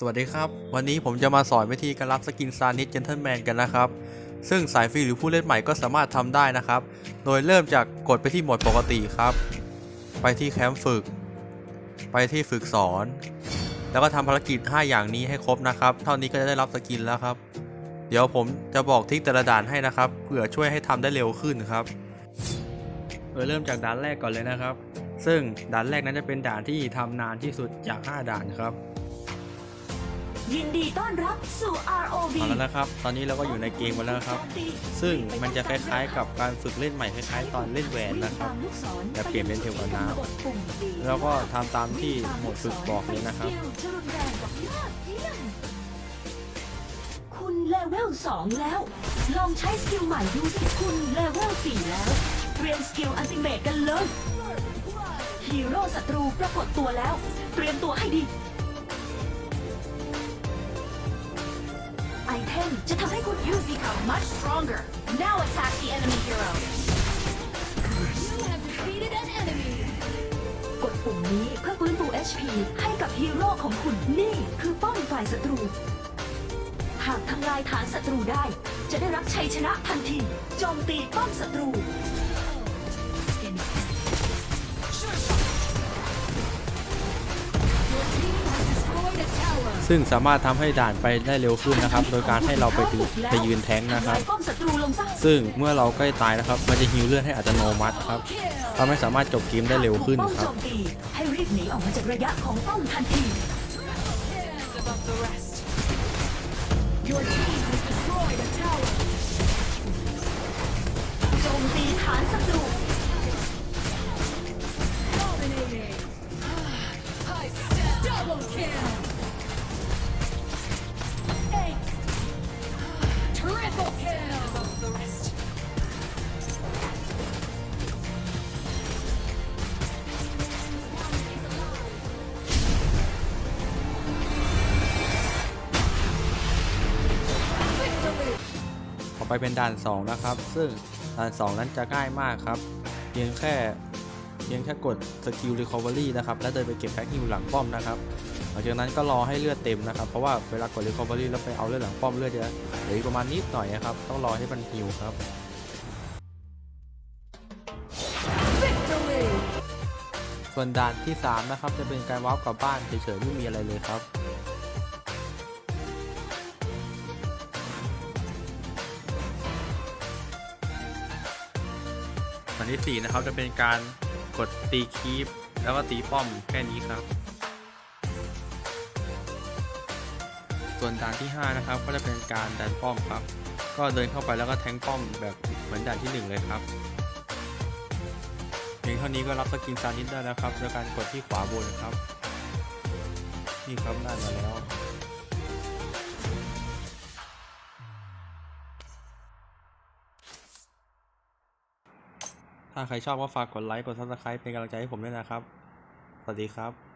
สวัสดีครับ วันนี้ผมจะมาสอนวิธีการรับสกินซานิสเจนเท l แมนกันนะครับ ซึ่งสายฟรีหรือผู้เล่นใหม่ก็สามารถทำได้นะครับ โดยเริ่มจากกดไปที่โหมดปกติครับ ไปที่แคมป์ฝึก ไปที่ฝึกสอน แล้วก็ทำภารกิจ 5 อย่างนี้ให้ครบนะครับ เท่านี้ก็จะได้รับสกินแล้วครับ เดี๋ยวผมจะบอกทริกแต่ละด่านให้นะครับเผื่อช่วยให้ทำได้เร็วขึ้นครับโดยเริ่มจากด่านแรกก่อนเลยนะครับ ซึ่งด่านแรกนั้นจะเป็นด่านที่ทำนานที่สุดจาก 5 ด่านครับ ยินดีต้อนรับสู่ ROV เอาแล้วนะครับ ตอนนี้เราก็อยู่ในเกมมาแล้วนะครับ ซึ่งมันจะคล้ายๆ กับการฝึกเล่นใหม่คล้ายๆ ตอนเล่นแหวนนะครับแบบเปลี่ยนเป็นเทวนาแล้วก็ทำตามที่หมวดฝึกบอกเลยนะครับ คุณเลเวล2แล้ว ลองใช้สกิลใหม่ดูสิคุณเลเวล4แล้วเตรียมสกิลอัลติเมทกันเลยฮีโร่ศัตรูปรากฏตัวแล้ว เตรียมตัวให้ดี จะทำให้คุณ You become much stronger. Now attack the enemy hero. You have defeated an enemy. กดปุ่มนี้เพื่อฟื้นฟู HP ให้กับฮีโร่ของคุณนี่คือป้อมฝ่ายศัตรู หากทำลายฐานศัตรูได้ จะได้รับชัยชนะทันทีโจมตีป้อมศัตรู ซึ่งสามารถทำให้ด่านไปได้เร็วขึ้นนะครับ โดยการให้เราไปดูไปยืนแทงนะครับ ซึ่งเมื่อเราใกล้ตายนะครับ มันจะฮิวเลือดให้อัตโนมัติครับ Kill. ทำให้สามารถจบเกมได้เร็วขึ้นครับให้รีบหนีออกมาจากระยะของป้อมทันที Hands above the rest. Your team has destroyed a tower. โจมตีฐานศัตรู ต่อไปเป็นด่าน 2 นะครับ ซึ่งด่าน 2 นั้นจะง่ายมากครับ เพียงแค่เพียงแค่กดสกิล Recovery นะครับ แล้วเดินไปเก็บแพ็คฮิวหลังป้อมนะครับ ลังจากนั้นก็รอให้เลือดเต็มนะครับเพราะว่าเวลากด Recovery แล้วไปเอาเลือดหลังป้อมเลือดเยอะเหลืออีกประมาณนิดหน่อยนะครับต้องรอให้มันฮิวครับ Victory. ส่วนด่านที่ 3 นะครับจะเป็นการวาร์ปกลับบ้านเฉยๆไม่มีอะไรเลยครับด่านที่4นะครับจะเป็นการกดตีคีปแล้วก็ตีป้อมแค่นี้ครับ ส่วนด่านที่ 5 นะครับ ก็จะเป็นการดันป้อมครับ ก็เดินเข้าไปแล้วก็แทงป้อมแบบเหมือนด่านที่ 1 เลยครับเพียงเท่านี้ก็รับสกินซานิสได้แล้วครับโดยการกดที่ขวาบนครับ นี่ครับได้มาแล้วถ้าใครชอบก็ฝากกดไลค์ กดซับสไครป์เป็นกำลังใจให้ผมด้วยนะครับ สวัสดีครับ